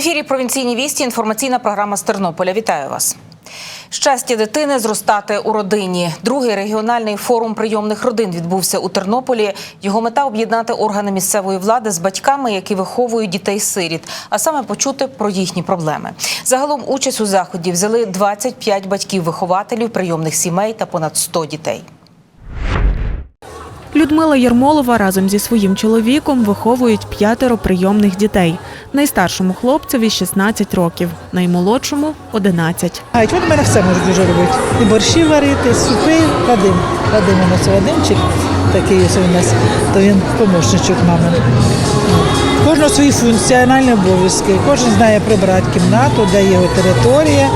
Ефірі провінційні вісті. Інформаційна програма з Тернополя. Вітаю вас. Щастя дитини зростати у родині. Другий регіональний форум прийомних родин відбувся у Тернополі. Його мета об'єднати органи місцевої влади з батьками, які виховують дітей-сиріт, а саме почути про їхні проблеми. Загалом участь у заході взяли 25 батьків-вихователів прийомних сімей та понад 100 дітей. Людмила Єрмолова разом зі своїм чоловіком виховують п'ятеро прийомних дітей. Найстаршому хлопцеві 16 років, наймолодшому 11. А от мене все можуть дуже робити. І борщі варити, супи, Вадим. Вадим у нас Вадимчик, такий ось у нас, то він помощничок мами. Кожного свої функціональні обов'язки. Кожен знає прибрати кімнату, де його територія.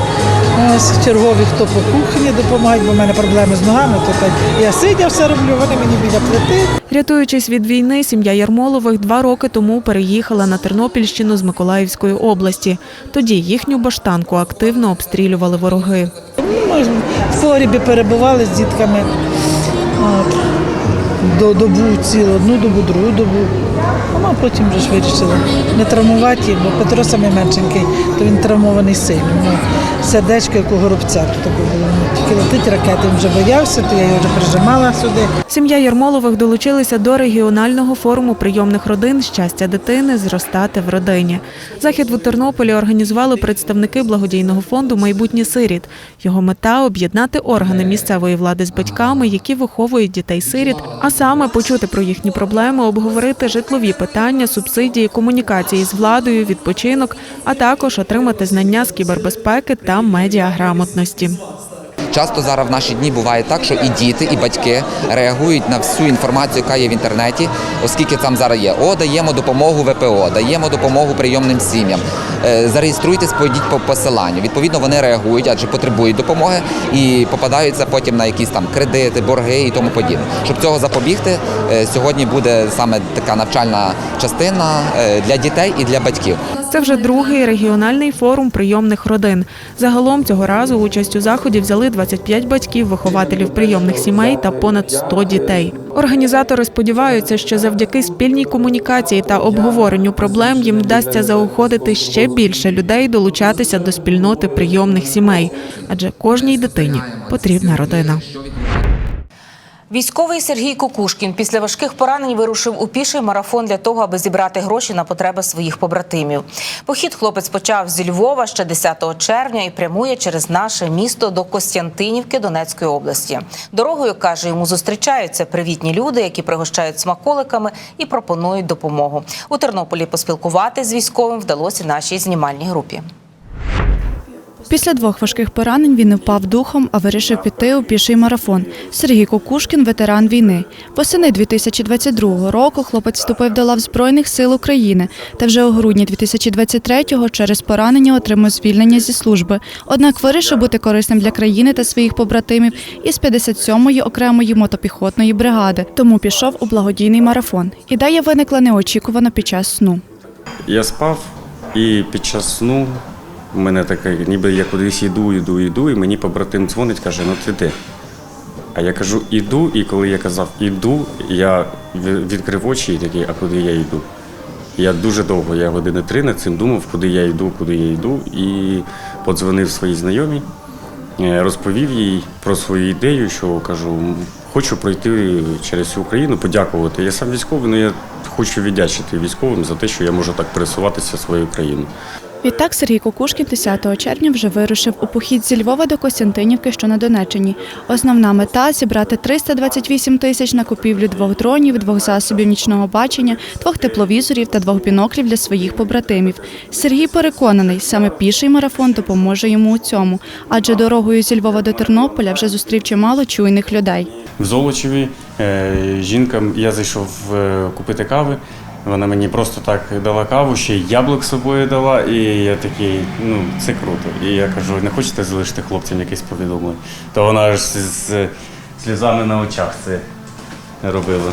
Ось чергові, хто по кухні допомагають, бо в мене проблеми з ногами, то так я сидя все роблю, вони мені біля плити. Рятуючись від війни, сім'я Ярмолових два роки тому переїхала на Тернопільщину з Миколаївської області. Тоді їхню баштанку активно обстрілювали вороги. Ми ж в погрібі перебували з дітками. От. До добу цілу, одну добу, другу добу. Ну, а потім вже ж вирішили не травмувати, бо Петро самий меншенький, то він травмований сильно. Ну, сердечко, як у горобця. То було. Ну, Тільки летить ракети, він вже боявся, то я його вже прижимала сюди. Сім'я Ярмолових долучилися до регіонального форуму прийомних родин Щастя дитини зростати в родині. Захід у Тернополі організували представники благодійного фонду Майбутнє сиріт. Його мета об'єднати органи місцевої влади з батьками, які виховують дітей-сиріт, а саме почути про їхні проблеми, обговорити житлові питання, субсидії, комунікації з владою, відпочинок, а також отримати знання з кібербезпеки та медіаграмотності. Часто зараз в наші дні буває так, що і діти, і батьки реагують на всю інформацію, яка є в інтернеті, оскільки там зараз є. О, даємо допомогу ВПО, даємо допомогу прийомним сім'ям. Е, Зареєструйтесь, пойдіть по посиланню. Відповідно, вони реагують, адже потребують допомоги і попадаються потім на якісь там кредити, борги і тому подібне. Щоб цього запобігти, е, сьогодні буде саме така навчальна частина е, для дітей і для батьків. Це вже другий регіональний форум прийомних родин. Загалом цього разу участь у заході взяли 25 батьків, вихователів прийомних сімей та понад 100 дітей. Організатори сподіваються, що завдяки спільній комунікації та обговоренню проблем їм вдасться заохотити ще більше людей долучатися до спільноти прийомних сімей, адже кожній дитині потрібна родина. Військовий Сергій Кукушкін після важких поранень вирушив у піший марафон для того, аби зібрати гроші на потреби своїх побратимів. Похід хлопець почав зі Львова ще 10 червня і прямує через наше місто до Костянтинівки Донецької області. Дорогою каже, йому зустрічаються привітні люди, які пригощають смаколиками і пропонують допомогу. У Тернополі поспілкувати з військовим вдалося нашій знімальній групі. Після двох важких поранень він не впав духом, а вирішив піти у піший марафон. Сергій Кукушкін – ветеран війни. Восени 2022 року хлопець вступив до лав Збройних сил України та вже у грудні 2023-го через поранення отримав звільнення зі служби. Однак вирішив бути корисним для країни та своїх побратимів із 57-ї окремої мотопіхотної бригади. Тому пішов у благодійний марафон. Ідея виникла неочікувано під час сну. Я спав, і під час сну у мене таке, ніби я кудись йду, йду, йду, і мені побратим дзвонить, каже, ну ти де? А я кажу, іду, і коли я казав іду, я відкрив очі і такий, а куди я йду? Я дуже довго, я години три над цим думав, куди я йду, куди я йду, і подзвонив своїй знайомій, е, розповів їй про свою ідею, що кажу, хочу пройти через всю Україну, подякувати. Я сам військовий, але я хочу віддячити військовим за те, що я можу так пересуватися своєю країною. Відтак Сергій Кукушкін 10 червня вже вирушив у похід зі Львова до Костянтинівки, що на Донеччині. Основна мета зібрати 328 тисяч на купівлю двох дронів, двох засобів нічного бачення, двох тепловізорів та двох біноклів для своїх побратимів. Сергій переконаний, саме піший марафон допоможе йому у цьому, адже дорогою зі Львова до Тернополя вже зустрів чимало чуйних людей. В Золочеві е, жінка, я зайшов е, купити кави. Вона мені просто так дала каву, ще й яблук з собою дала, і я такий, ну це круто. І я кажу, не хочете залишити хлопцям якесь повідомлення? То вона з, з сльозами на очах це робила.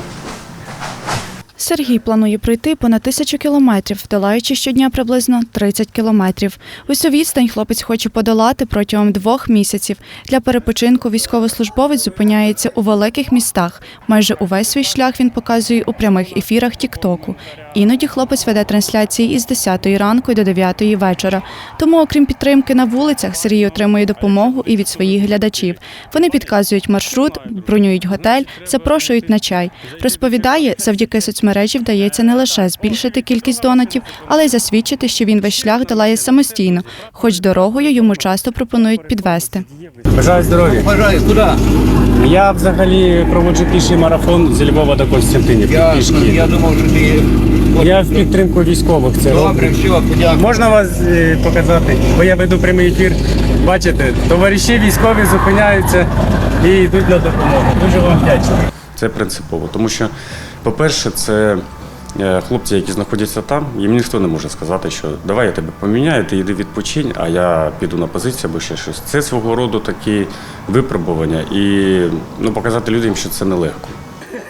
Сергій планує пройти понад тисячу кілометрів, долаючи щодня приблизно 30 кілометрів. Усю відстань хлопець хоче подолати протягом двох місяців. Для перепочинку військовослужбовець зупиняється у великих містах. Майже увесь свій шлях він показує у прямих ефірах Тіктоку. Іноді хлопець веде трансляції із 10 ранку до 9 вечора. Тому, окрім підтримки на вулицях, Сергій отримує допомогу і від своїх глядачів. Вони підказують маршрут, бронюють готель, запрошують на чай. Розповідає, завдяки соцмережі вдається не лише збільшити кількість донатів, але й засвідчити, що він весь шлях долає самостійно, хоч дорогою йому часто пропонують підвести. Бажаю здоров'я. Бажаю, куди? Я взагалі проводжу піший марафон з Львова до Костянтинівки. Я, Пішки. я думав, що ти Я в підтримку військових. Це добре, все, подякую. Можна вас е, показати? Бо я веду прямий ефір. Бачите, товариші військові зупиняються і йдуть на допомогу. Дуже вам вдячний. Це принципово, тому що, по-перше, це е, хлопці, які знаходяться там, їм ніхто не може сказати, що давай я тебе поміняю, ти йди відпочинь, а я піду на позицію або ще щось. Це свого роду такі випробування і ну, показати людям, що це нелегко.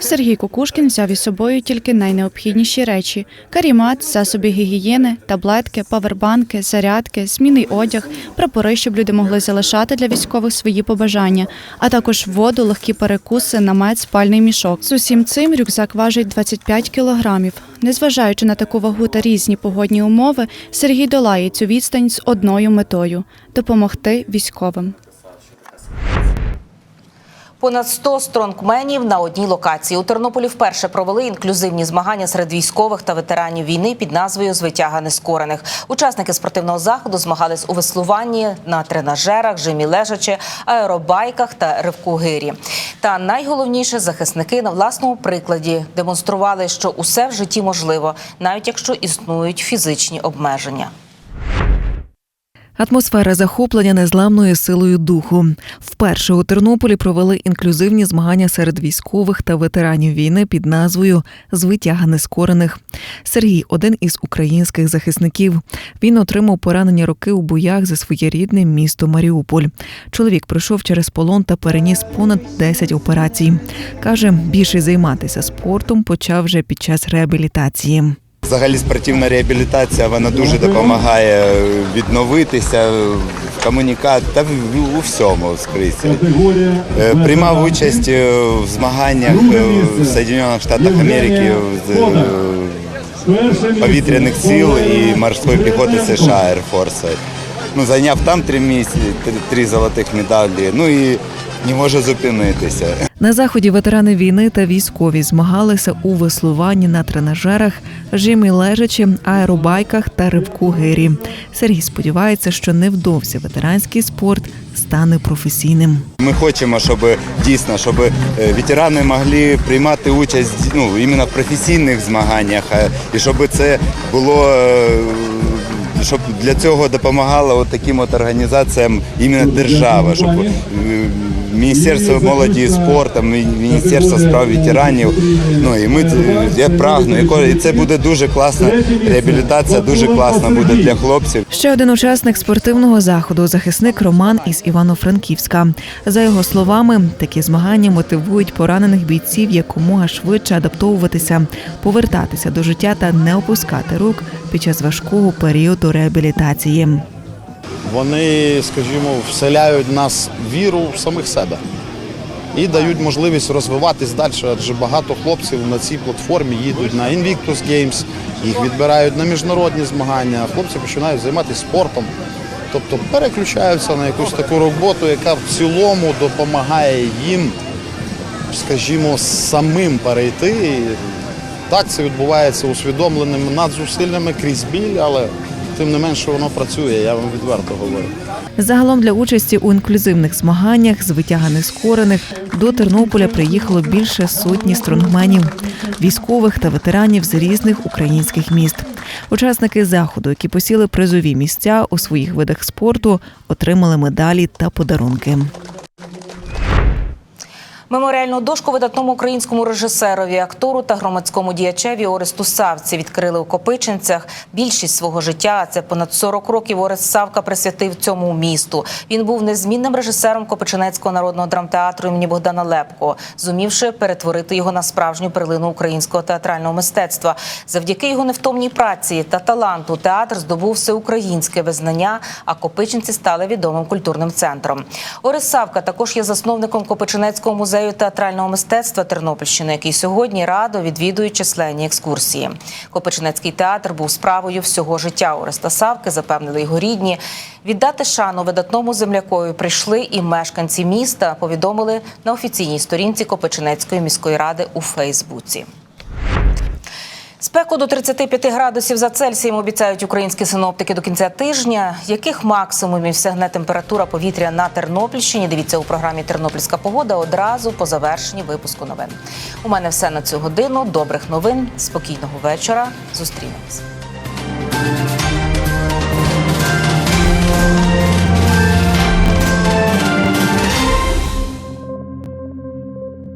Сергій Кукушкін взяв із собою тільки найнеобхідніші речі: карімат, засоби гігієни, таблетки, павербанки, зарядки, змінний одяг, прапори, щоб люди могли залишати для військових свої побажання, а також воду, легкі перекуси, намет, спальний мішок. З усім цим рюкзак важить 25 кілограмів. Незважаючи на таку вагу та різні погодні умови, Сергій долає цю відстань з одною метою допомогти військовим. Понад 100 стронгменів на одній локації. У Тернополі вперше провели інклюзивні змагання серед військових та ветеранів війни під назвою Звитяга нескорених. Учасники спортивного заходу змагались у веслуванні на тренажерах, жимі лежачи, аеробайках та ривку гирі. Та найголовніше захисники на власному прикладі демонстрували, що усе в житті можливо, навіть якщо існують фізичні обмеження. Атмосфера захоплення незламною силою духу. Вперше у Тернополі провели інклюзивні змагання серед військових та ветеранів війни під назвою Звитяга нескорених. Сергій один із українських захисників. Він отримав поранені роки у боях за своє рідне місто Маріуполь. Чоловік пройшов через полон та переніс понад 10 операцій. каже, більше займатися спортом почав вже під час реабілітації. Взагалі спортивна реабілітація вона дуже допомагає відновитися в комунікації та у всьому скрізь. Е, Приймав участь е, в змаганнях е, в Соединених Штатах Америки з повітряних сил і морської піхоти США Air Force. Ну, зайняв там три місяці, три- три золотих медалі. Ну і не може зупинитися. На заході ветерани війни та військові змагалися у веслуванні на тренажерах, жимі лежачі, аеробайках та ривку гирі. Сергій сподівається, що невдовзі ветеранський спорт стане професійним. Ми хочемо, щоб дійсно, щоб е, ветерани могли приймати участь ну, іменно в професійних змаганнях, е, і щоб це було. е, Щоб для цього допомагала от таким от організаціям іменно держава, щоб Міністерство молоді і спорту, Міністерство справ ветеранів. Ну і ми я прагну, ко- і це буде дуже класна реабілітація, дуже класна буде для хлопців. Ще один учасник спортивного заходу захисник Роман із Івано-Франківська. За його словами, такі змагання мотивують поранених бійців якомога швидше адаптовуватися, повертатися до життя та не опускати рук під час важкого періоду реабілітації. Вони, скажімо, вселяють в нас віру в самих себе і дають можливість розвиватись далі, адже багато хлопців на цій платформі їдуть на Invictus Games, їх відбирають на міжнародні змагання, хлопці починають займатися спортом. Тобто переключаються на якусь таку роботу, яка в цілому допомагає їм, скажімо, самим перейти. Так, це відбувається усвідомленими надзусиллями крізь біль, але тим не менше воно працює, я вам відверто говорю. Загалом для участі у інклюзивних змаганнях з витяга нескорених до Тернополя приїхало більше сотні стронгменів, військових та ветеранів з різних українських міст. Учасники заходу, які посіли призові місця у своїх видах спорту, отримали медалі та подарунки. Меморіальну дошку видатному українському режисерові, актору та громадському діячеві Оресту Савці відкрили у Копичинцях. Більшість свого життя, це понад 40 років, Орест Савка присвятив цьому місту. Він був незмінним режисером Копичинецького народного драмтеатру імені Богдана Лепко, зумівши перетворити його на справжню перлину українського театрального мистецтва. Завдяки його невтомній праці та таланту театр здобув всеукраїнське визнання, а Копичинці стали відомим культурним центром. Орест Савка також є засновником Копичинецького музею театрального мистецтва Тернопільщини, який сьогодні радо відвідує численні екскурсії. Копичинецький театр був справою всього життя Ореста Савки, запевнили його рідні. Віддати шану видатному землякові прийшли і мешканці міста. Повідомили на офіційній сторінці Копичинецької міської ради у Фейсбуці. Спеку до 35 градусів за Цельсієм обіцяють українські синоптики до кінця тижня. Яких максимумів сягне температура повітря на Тернопільщині? Дивіться у програмі Тернопільська погода одразу по завершенні випуску новин. У мене все на цю годину. Добрих новин, спокійного вечора. Зустрінемось.